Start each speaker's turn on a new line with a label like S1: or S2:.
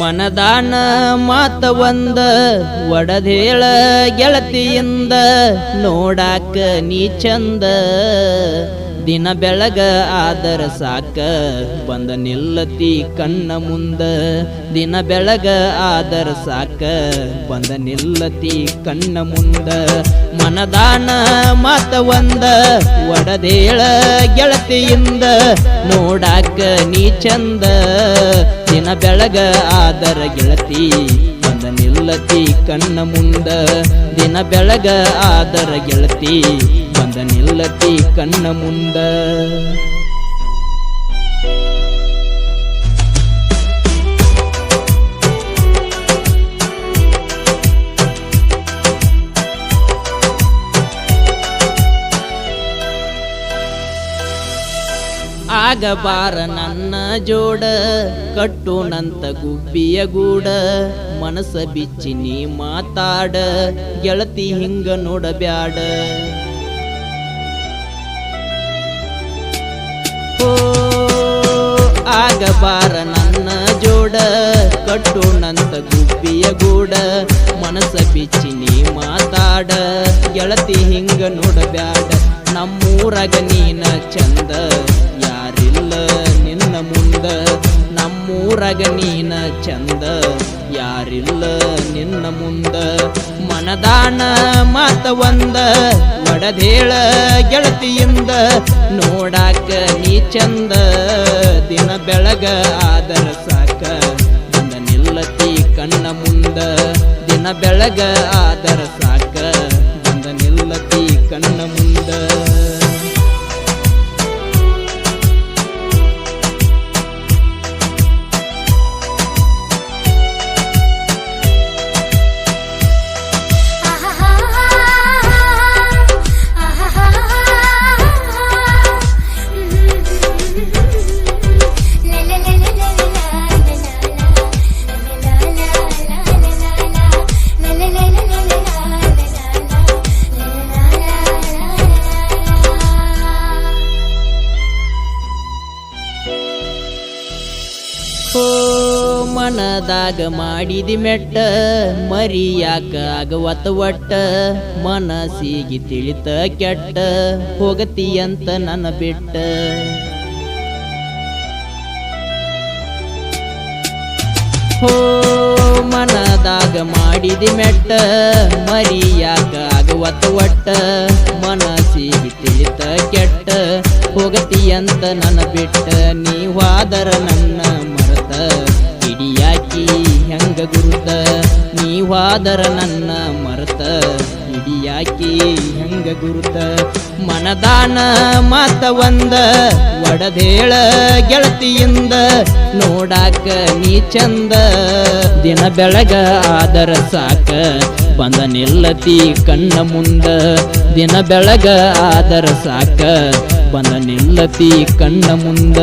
S1: ಮನದಾನ ಮಾತ ಒಂದ, ಒಡದೇಳ ಗೆಳತಿಯಿಂದ ನೋಡಾಕ ನೀ ಚಂದ. ದಿನ ಬೆಳಗ ಆದರ ಸಾಕ, ಬಂದ ನಿಲ್ಲತಿ ಕಣ್ಣ ಮುಂದ. ದಿನ ಬೆಳಗ ಆದರ ಸಾಕ, ಬಂದ ನಿಲ್ಲತಿ ಕಣ್ಣ ಮುಂದ. ಮನದಾನ ಮಾತ ಒಂದ, ಒಡದೇಳ ಗೆಳತಿಯಿಂದ ನೋಡಾಕ ನೀ ಚಂದ. ದಿನ ಬೆಳಗ ಆದರ ಗೆಳತಿ, ಬಂದ ನಿಲ್ಲತಿ ಕಣ್ಣ ಮುಂದ. ದಿನ ಬೆಳಗ ಆದರ ಗೆಳತಿ, ಬಂದ ನಿಲ್ಲತಿ ಕಣ್ಣ ಮುಂದ. ಆಗಬಾರ ನನ್ನ ಜೋಡ, ಕಟ್ಟುನಂತ ಗುಬ್ಬಿಯ ಗೂಡ. ಮನಸ ಬಿಚ್ಚಿ ನೀ ಮಾತಾಡ, ಗೆಳತಿ ಹಿಂಗ ನೋಡಬ್ಯಾಡ. ಓ ಆಗಬಾರ ನನ್ನ ಜೋಡ, ಕಟ್ಟುನಂತ ಗುಬ್ಬಿಯ ಗೂಡ. ಮನಸ ಬಿಚ್ಚಿ ನೀ ಮಾತಾಡ, ಗೆಳತಿ ಹಿಂಗ ನೋಡಬ್ಯಾಡ. ನಮ್ಮೂರಾಗ ನೀನ ಚಂದ ಯಾರಿಲ್ಲ ನಿನ್ನ ಮುಂದ. ನಮ್ಮೂರಾಗ ನೀನ ಚಂದ. ಯಾರಿಲ್ಲ ನಿನ್ನ ಮುಂದ. ಮನದಾನ ಮಾತ ಒಂದ. ಒಡದೇಳ ಗೆಳತಿಯಿಂದ ನೋಡಾಕ ನೀ ಚಂದ. ದಿನ ಬೆಳಗ ಆದರ ಸಾಕ. ಬಂದ ನಿಲ್ಲತಿ ಕಣ್ಣ ಮುಂದ. ದಿನ ಬೆಳಗ ಆದರ ಸಾಕ. ಬಂದ ನಿಲ್ಲತಿ ಕಣ್ಣ ಮುಂದ. ಮನದಾಗ ಮಾಡಿದಿ ಮೆಟ್ಟ, ಮರಿಯಾಕ ಆಗವತ ಒಟ್ಟ, ಮನಸ್ಸಿಗೆ ತಿಳಿತ ಕೆಟ್ಟ, ಹೋಗತಿಯಂತ ನನ್ನ ಬಿಟ್ಟ. ಹೋ ಮನದಾಗ ಮಾಡಿದಿ ಮೆಟ್ಟ, ಮರಿಯಾಕ ಆಗವತ ಒಟ್ಟ, ಮನಸ್ಸಿಗೆ ತಿಳಿತ ಕೆಟ್ಟ, ಹೋಗತಿಯಂತ ನನ್ನ ಬಿಟ್ಟ. ನೀವಾದರ ನನ್ನ ಗುರುತ, ನೀವಾದರ ನನ್ನ ಮರತ ಇಡಿಯಾಕಿ ಹೆಂಗ ಗುರುತ? ಮನದಾನ ಮಾತ ಒಂದ, ಒಡದೇಳ ಗೆಳತಿಯಿಂದ ನೋಡಾಕ ನೀ ಚಂದ. ದಿನ ಬೆಳಗ ಆದರ ಸಾಕ, ಬಂದ ನಿಲ್ಲತಿ ಕಣ್ಣ ಮುಂದ. ದಿನ ಬೆಳಗ ಆದರ ಸಾಕ, ಬಂದ ನಿಲ್ಲತಿ ಕಣ್ಣ ಮುಂದ.